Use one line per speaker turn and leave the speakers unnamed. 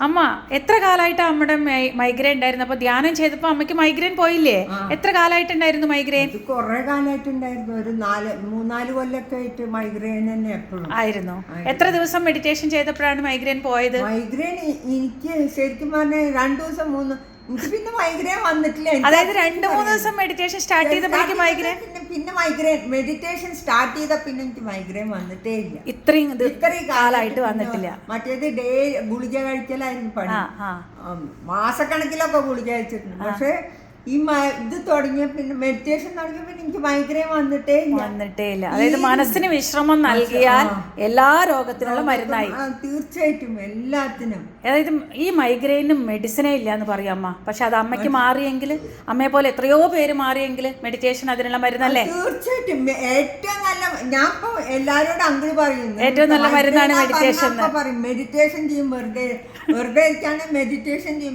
അമ്മ എത്ര കാലമായിട്ട് അമ്മയുടെ മൈഗ്രെയിൻ ഉണ്ടായിരുന്നു? അപ്പൊ ധ്യാനം ചെയ്തപ്പോ അമ്മയ്ക്ക് മൈഗ്രെയിൻ പോയില്ലേ? എത്ര കാലമായിട്ടുണ്ടായിരുന്നു മൈഗ്രെയിൻ
കൊറേ കാലമായിട്ടുണ്ടായിരുന്നു ഒരു നാല് മൂന്നാൽ കൊല്ലൊക്കെ ആയിട്ട് മൈഗ്രെയിൻ തന്നെ എപ്പോഴും.
ആയിരുന്നു. എത്ര ദിവസം മെഡിറ്റേഷൻ ചെയ്തപ്പോഴാണ് മൈഗ്രെയിൻ പോയത്?
മൈഗ്രെയിൻ എനിക്ക് ശരിക്കും പറഞ്ഞാൽ രണ്ടു ദിവസം മൂന്ന് പിന്നെ മൈഗ്രെയിൻ വന്നിട്ടില്ല.
അതായത് രണ്ട് മൂന്ന് ദിവസം മെഡിറ്റേഷൻ സ്റ്റാർട്ട് ചെയ്തപ്പോഴേക്ക് മൈഗ്രെയിൻ
പിന്നെ പിന്നെ മൈഗ്രെയിൻ മെഡിറ്റേഷൻ സ്റ്റാർട്ട് ചെയ്ത പിന്നെ എനിക്ക് മൈഗ്രെയിൻ വന്നിട്ടേ ഇല്ല.
ഇത്രയും ഇത്
ഇത്രയും
കാലമായിട്ട് വന്നിട്ടില്ല.
മറ്റേത് ഡേ ഗുളിക കഴിക്കലായിരുന്നു പണി. മാസക്കണക്കിലൊക്കെ ഗുളിക കഴിച്ചിട്ടുണ്ട്. പക്ഷെ ഈ ഇത് തുടങ്ങിയ പിന്നെ മെഡിറ്റേഷൻ തുടങ്ങിയ പിന്നെ എനിക്ക് മൈഗ്രെയിൻ വന്നിട്ടേ
വന്നിട്ടേ ഇല്ല. അതായത് മനസ്സിന് വിശ്രമം നൽകിയാൽ എല്ലാ രോഗത്തിനുള്ള മരുന്നായി.
തീർച്ചയായിട്ടും എല്ലാത്തിനും.
അതായത് ഈ മൈഗ്രെയിനും മെഡിസിനേ ഇല്ല എന്ന് പറയാം അമ്മ. പക്ഷെ അത് അമ്മയ്ക്ക് മാറിയെങ്കിൽ അമ്മയെ പോലെ എത്രയോ പേര് മാറിയെങ്കിൽ മെഡിറ്റേഷൻ അതിനുള്ള മരുന്നല്ലേ?
തീർച്ചയായിട്ടും. ഏറ്റവും നല്ല ഞാൻ ഇപ്പൊ എല്ലാരോടും അങ്കിൾ പറയുന്നു.
ഏറ്റവും നല്ല മരുന്നാണ്
മെഡിറ്റേഷൻ മെഡിറ്റേഷൻ ചെയ്യും. വെറുതെ വെറുതെ ഇരിക്കാണ് മെഡിറ്റേഷൻ ചെയ്യും.